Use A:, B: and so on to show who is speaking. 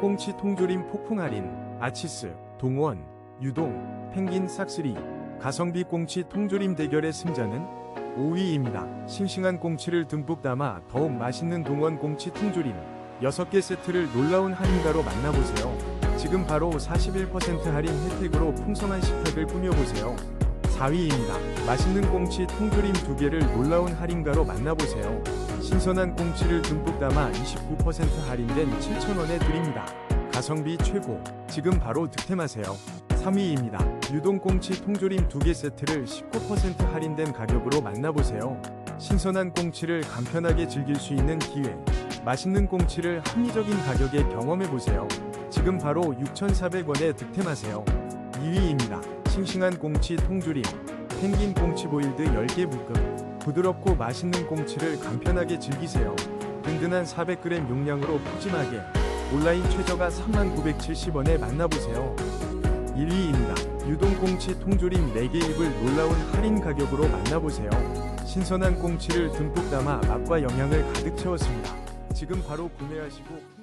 A: 꽁치 통조림 폭풍 할인, 아치스, 동원, 유동, 펭귄 싹쓸이, 가성비 꽁치 통조림 대결의 승자는 5위입니다. 싱싱한 꽁치를 듬뿍 담아 더욱 맛있는 동원 꽁치 통조림 6개 세트를 놀라운 할인가로 만나보세요. 지금 바로 41% 할인 혜택으로 풍성한 식탁을 꾸며보세요. 4위입니다. 맛있는 꽁치 통조림 2개를 놀라운 할인가로 만나보세요. 신선한 꽁치를 듬뿍 담아 29% 할인된 7,000원에 드립니다. 가성비 최고. 지금 바로 득템하세요. 3위입니다. 유동 꽁치 통조림 2개 세트를 19% 할인된 가격으로 만나보세요. 신선한 꽁치를 간편하게 즐길 수 있는 기회. 맛있는 꽁치를 합리적인 가격에 경험해보세요. 지금 바로 6,400원에 득템하세요. 2위입니다. 싱싱한 꽁치 통조림. 펭귄 꽁치 보일드 10개 묶음. 부드럽고 맛있는 꽁치를 간편하게 즐기세요. 든든한 400g 용량으로 푸짐하게. 온라인 최저가 3970원에 만나보세요. 1위입니다. 유동 꽁치 통조림 4개 입을 놀라운 할인 가격으로 만나보세요. 신선한 꽁치를 듬뿍 담아 맛과 영양을 가득 채웠습니다. 지금 바로 구매하시고